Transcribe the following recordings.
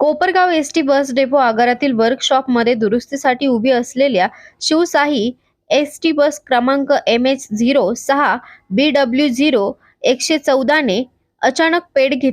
Kopargaon S T bus depot आगारातील वर्कशॉपमध्ये दुरुस्तीसाठी उभी असलेल्या शिवशाही एस टी बस क्रमांक एम एच झिरो सहा बी डब्ल्यू झिरो एकशे चौदाने अचानक पेट घेत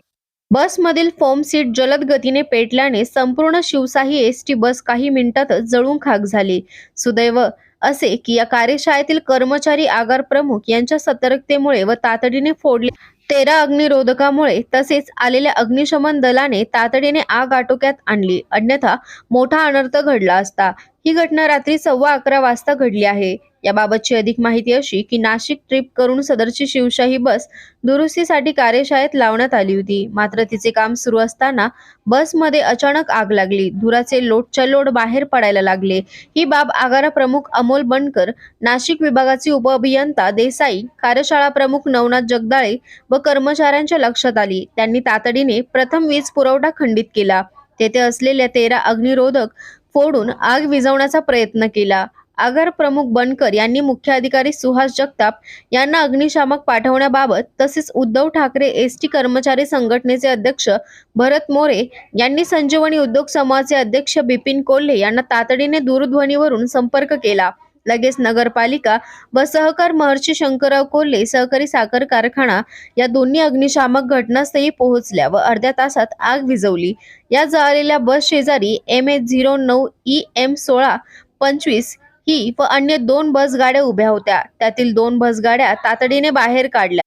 बसमधील फोम सीट जलद गतीने पेटल्याने संपूर्ण शिवशाही एस टी बस काही मिनिटातच जळून खाक झाली. सुदैव असे की या कार्यशाळेतील कर्मचारी आगार प्रमुख यांच्या सतर्कतेमुळे व तातडीने फोडले. तेरा अग्निरोधकामुळे तसेच आलेल्या अग्निशमन दलाने तातडीने आग आटोक्यात आणली. अन्यथा मोठा अनर्थ घडला असता. ही घटना रात्री सव्वा अकरा वाजता घडली आहे. याबाबतची अधिक माहिती अशी की नाशिक ट्रिप करून सदरची शिवशाही बस दुरुस्तीसाठी कार्यशाळेत लावण्यात आली होती. मात्र तिचे काम सुरू असताना बसमध्ये अचानक आग लागली. धुराचे लोटच्या लोट बाहेर पडायला लागले. ही बाब आगारा प्रमुख अमोल बनकर नाशिक विभागाचे उपअभियंता देसाई कार्यशाळा प्रमुख नवनाथ जगदाळे व कर्मचाऱ्यांच्या लक्षात आली. त्यांनी तातडीने प्रथम वीज पुरवठा खंडित केला. तेथे असलेल्या तेरा अग्निरोधक फोडून आग विझवण्याचा प्रयत्न केला. आगार प्रमुख बनकर यांनी मुख्य अधिकारी सुहास जगताप यांना अग्निशामक पाठवण्याबाबत तसेच उद्धव ठाकरे एस टी कर्मचारी संघटनेचे अध्यक्ष भरत मोरे यांनी संजीवनी उद्योग समूहाचे अध्यक्ष बिपिन कोल्हे यांना तातडीने दूरध्वनीवरून संपर्क केला. लगेच नगरपालिका व सहकार महर्षी शंकरराव कोल्हे सहकारी साखर कारखाना या दोन्ही अग्निशामक घटनास्थळी पोहोचल्या व अर्ध्या तासात आग विझवली. या जळालेल्या बस शेजारी एम एच झिरो नऊ ई एम सोळा पंचवीस ही व अन्य दोन बस गाड्या उभ्या होत्या. त्यातील दोन बस गाड्या तातडीने बाहेर काढल्या.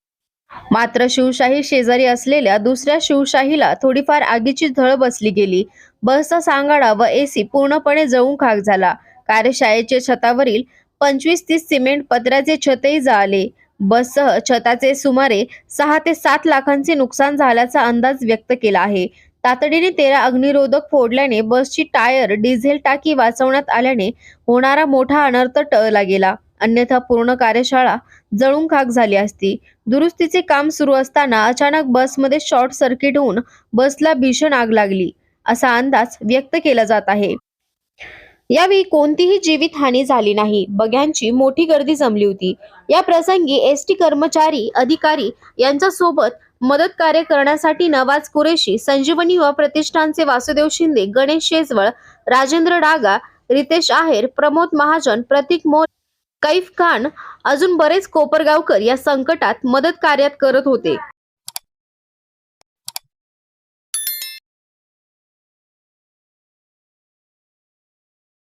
मात्र शिवशाही शेजारी असलेल्या दुसऱ्या शिवशाहीला थोडीफार आगीची झळ बसली गेली. बसचा सांगाडा व एसी पूर्णपणे जळून खाक झाला. कार्यशाळेच्या छतावरील पंचवीस तीस सिमेंट पत्र्याचे छतही जाळले. बससह छताचे सुमारे सहा ते सात लाखांचे नुकसान झाल्याचा अंदाज व्यक्त केला आहे. तातडीने तेरा अग्निरोधक फोडल्याने बसची टायर डिझेल टाकी वाचवण्यात आल्याने होणारा मोठा अनर्थ टळला गेला. अन्यथा पूर्ण कार्यशाळा जळून खाक झाली असती. दुरुस्तीचे काम सुरू असताना अचानक बसमध्ये शॉर्ट सर्किट होऊन बसला भीषण आग लागली असा अंदाज व्यक्त केला जात आहे. यावेळी कोणतीही जीवित हानी झाली नाही. बघ्यांची मोठी गर्दी जमली होती. या प्रसंगी एसटी कर्मचारी अधिकारी यांच्या सोबत मदत कार्य करण्यासाठी नवाज कुरेशी संजीवनी युवा प्रतिष्ठानचे वासुदेव शिंदे गणेश शेजवळ राजेंद्र डागा रितेश आहेर प्रमोद महाजन प्रतीक मोर कैफ खान अजून बरेच कोपरगावकर या संकटात मदत कार्यात करत होते.